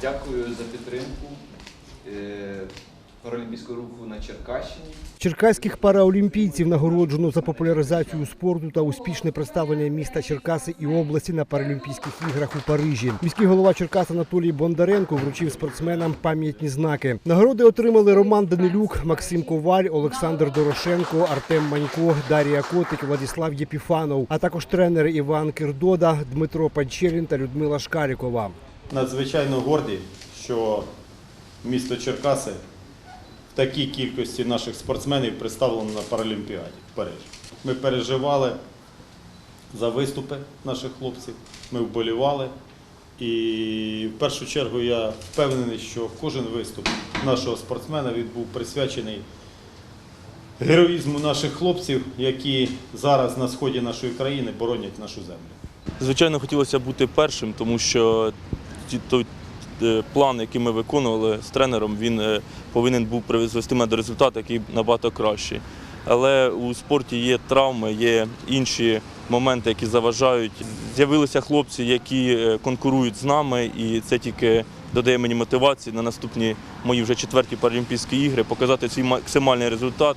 Дякую за підтримку е, паралімпійського руху на Черкащині. Черкаських параолімпійців нагороджено за популяризацію спорту та успішне представлення міста Черкаси і області на Паралімпійських іграх у Парижі. Міський голова Черкас Анатолій Бондаренко вручив спортсменам пам'ятні знаки. Нагороди отримали Роман Данилюк, Максим Коваль, Олександр Дорошенко, Артем Манько, Дарія Котик, Владислав Єпіфанов, а також тренери Іван Кирдода, Дмитро Панчелін та Людмила Шкарікова. Надзвичайно горді, що місто Черкаси в такій кількості наших спортсменів представлено на Паралімпіаді в Парижі. Ми переживали за виступи наших хлопців, ми вболівали. І в першу чергу я впевнений, що кожен виступ нашого спортсмена він був присвячений героїзму наших хлопців, які зараз на сході нашої країни боронять нашу землю. Звичайно, хотілося бути першим, тому що той е, план, який ми виконували з тренером, він е, повинен був призвести мене до результату, який набагато кращий. Але у спорті є травми, є інші моменти, які заважають. З'явилися хлопці, які е, конкурують з нами, і це тільки додає мені мотивації на наступні мої вже четверті Паралімпійські ігри показати свій максимальний результат